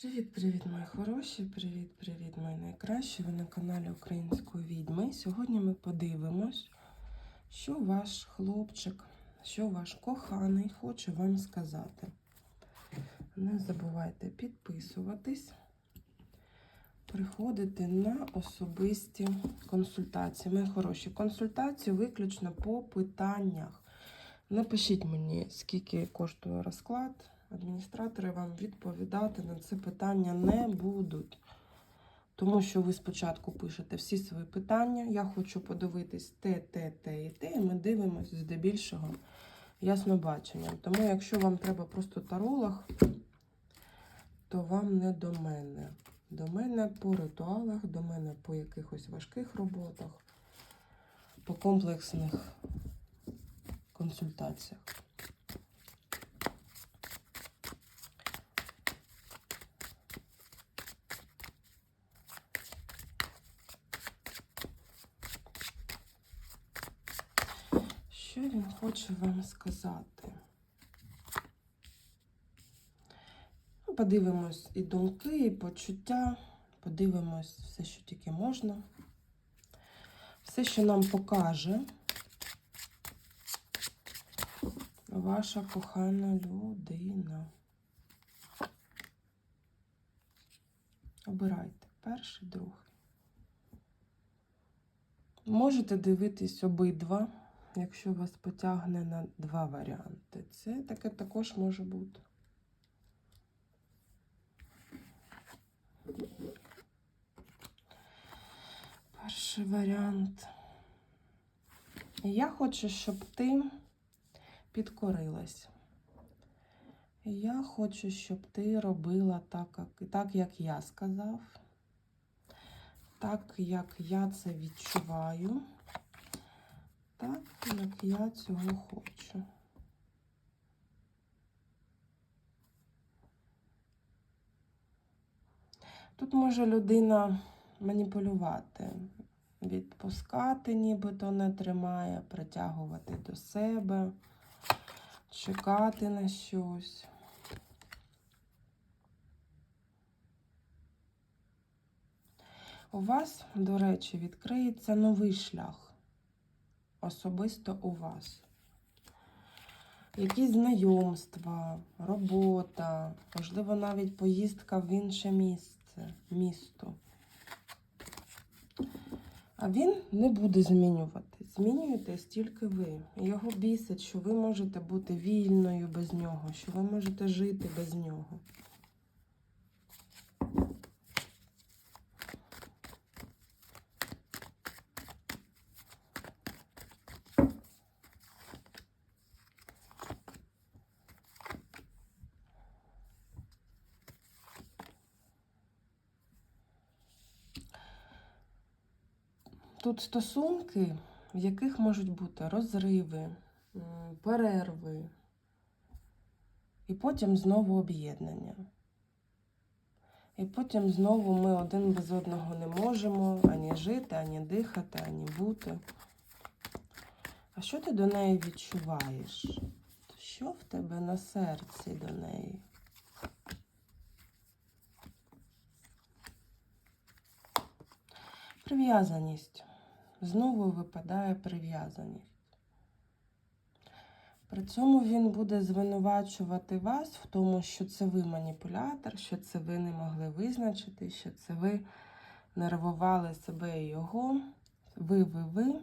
Привіт-привіт, мої хороші! Привіт-привіт, мої найкращі! Ви на каналі Української відьми. Сьогодні ми подивимось, що ваш хлопчик, що ваш коханий хоче вам сказати. Не забувайте підписуватись, приходити на особисті консультації. Мої хороші, консультації виключно по питаннях. Напишіть мені, скільки коштує розклад. Адміністратори вам відповідати на це питання не будуть. Тому що ви спочатку пишете всі свої питання. Я хочу подивитись те, те, те і те, і ми дивимося здебільшого яснобаченням. Тому, якщо вам треба просто таролог, то вам не до мене. До мене по ритуалах, до мене по якихось важких роботах, по комплексних консультаціях. Що він хоче вам сказати? Ну, Подивимось і думки, і почуття, подивимось все, що тільки можна. Все, що нам покаже ваша кохана людина. Обирайте перший, другий. Можете дивитись обидва якщо вас потягне на два варіанти. Це таке також може бути. Перший варіант. Я хочу, щоб ти підкорилась. Я хочу, щоб ти робила так, так, як я сказав, так, як я це відчуваю так, як я цього хочу. Тут може людина маніпулювати, відпускати, нібито не тримає, притягувати до себе, чекати на щось. У вас, до речі, відкриється новий шлях особисто у вас. Якісь знайомства, робота, можливо, навіть поїздка в інше місце, місто. А він не буде змінювати. Змінюєтесь тільки ви. Його бісить, що ви можете бути вільною без нього, що ви можете жити без нього. Тут стосунки, в яких можуть бути розриви, перерви, і потім знову об'єднання. І потім знову ми один без одного не можемо ані жити, ані дихати, ані бути. А що ти до неї відчуваєш? Що в тебе на серці до неї? Прив'язаність. Знову випадає прив'язаність. При цьому він буде звинувачувати вас в тому, що це ви маніпулятор, що це ви не могли визначити, що це ви нервували себе і його. Ви, ви, ви.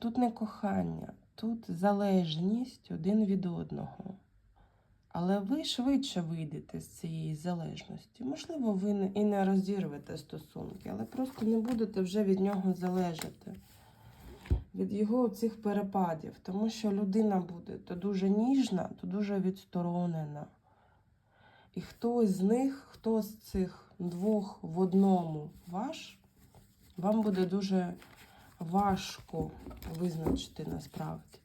Тут не кохання, тут залежність один від одного. Але ви швидше вийдете з цієї залежності. Можливо, ви і не розірвете стосунки, але просто не будете вже від нього залежати, від його цих перепадів. Тому що людина буде то дуже ніжна, то дуже відсторонена. І хтось з них, хто з цих двох в одному ваш, вам буде дуже важко визначити насправді.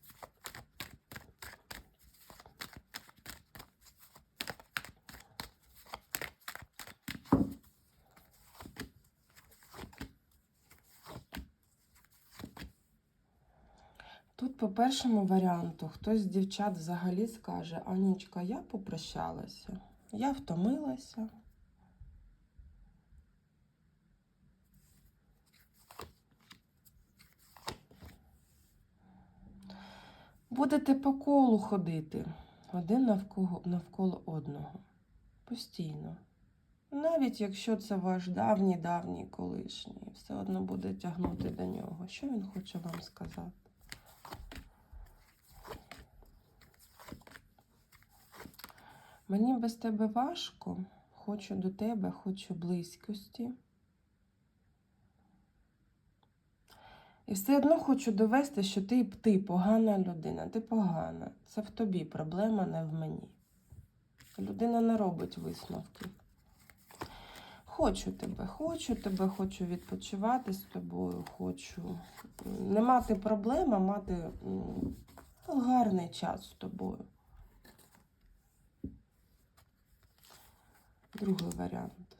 Тут, по першому варіанту, хтось з дівчат взагалі скаже: Анічка, я попрощалася. Я втомилася. Будете по колу ходити один навколо, навколо одного. Постійно. Навіть якщо це ваш давній давній колишній, все одно буде тягнути до нього. Що він хоче вам сказати? Мені без тебе важко, хочу до тебе, хочу близькості. І все одно хочу довести, що ти, ти погана людина, ти погана. Це в тобі проблема, не в мені. Людина не робить висновків. Хочу тебе, хочу тебе, хочу відпочивати з тобою, хочу не мати проблем, а мати гарний час з тобою. Другий варіант.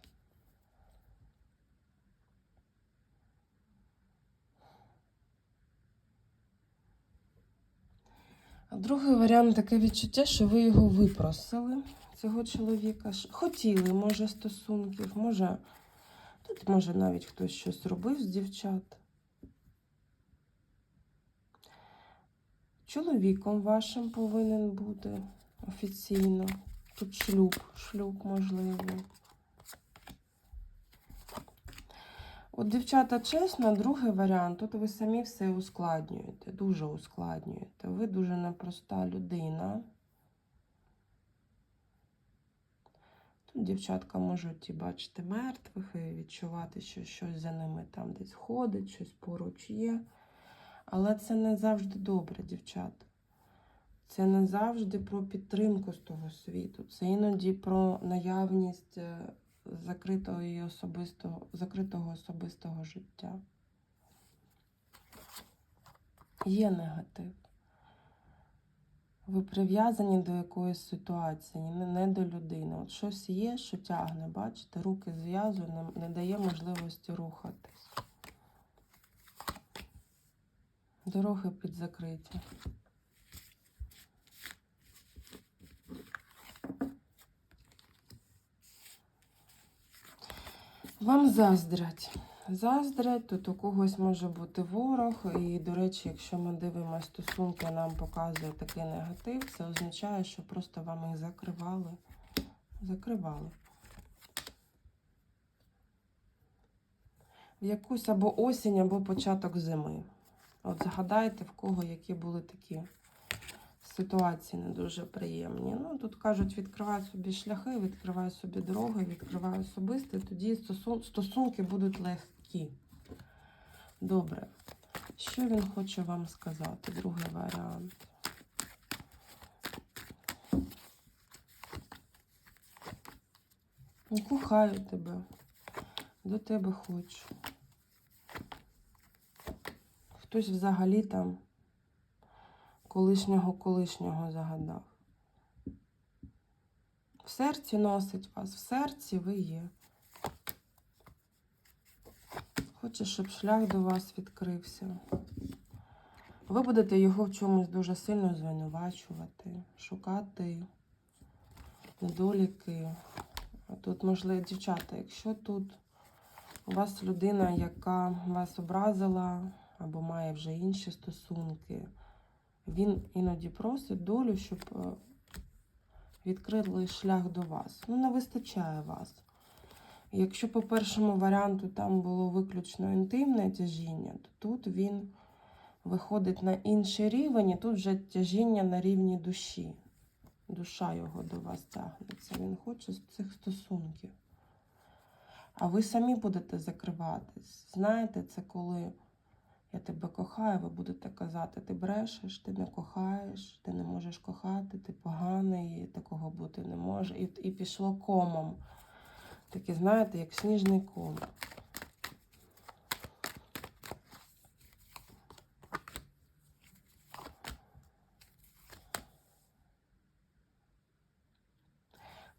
Другий варіант таке відчуття, що ви його випросили, цього чоловіка. Хотіли, може, стосунків, може, тут може навіть хтось щось робив з дівчат. Чоловіком вашим повинен бути офіційно. Тут шлюб, шлюб можливий. От, дівчата, чесно, другий варіант. Тут ви самі все ускладнюєте, дуже ускладнюєте. Ви дуже непроста людина. Тут дівчатка можуть і бачити мертвих, і відчувати, що щось за ними там десь ходить, щось поруч є. Але це не завжди добре, дівчата. Це не завжди про підтримку з того світу. Це іноді про наявність е, закритого і особистого, закритого особистого життя. Є негатив. Ви прив'язані до якоїсь ситуації, не, до людини. От щось є, що тягне, бачите, руки зв'язує, не, дає можливості рухатись. Дороги підзакриті. Вам заздрять. Заздрять, тут у когось може бути ворог. І, до речі, якщо ми дивимося стосунки, нам показує такий негатив, це означає, що просто вам їх закривали. Закривали. В якусь або осінь, або початок зими. От згадайте, в кого які були такі ситуації не дуже приємні. Ну, тут кажуть, відкривай собі шляхи, відкривай собі дороги, відкривай особисте, тоді стосунки будуть легкі. Добре. Що він хоче вам сказати? Другий варіант. Кохаю тебе. До тебе хочу. Хтось взагалі там колишнього колишнього загадав. В серці носить вас, в серці ви є. Хоче, щоб шлях до вас відкрився. Ви будете його в чомусь дуже сильно звинувачувати, шукати недоліки. Тут, можливо, дівчата, якщо тут у вас людина, яка вас образила або має вже інші стосунки, він іноді просить долю, щоб е, відкрили шлях до вас. Ну, не вистачає вас. Якщо по першому варіанту там було виключно інтимне тяжіння, то тут він виходить на інший рівень, і тут вже тяжіння на рівні душі. Душа його до вас тягнеться. Він хоче з цих стосунків. А ви самі будете закриватись. Знаєте, це коли я тебе кохаю, ви будете казати, ти брешеш, ти не кохаєш, ти не можеш кохати, ти поганий, такого бути не може. І, і пішло комом. Таке, знаєте, як сніжний ком.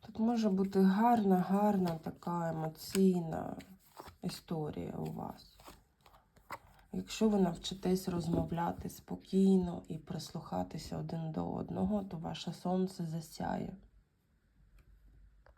Тут може бути гарна, гарна така емоційна історія у вас. Якщо ви навчитесь розмовляти спокійно і прислухатися один до одного, то ваше сонце засяє.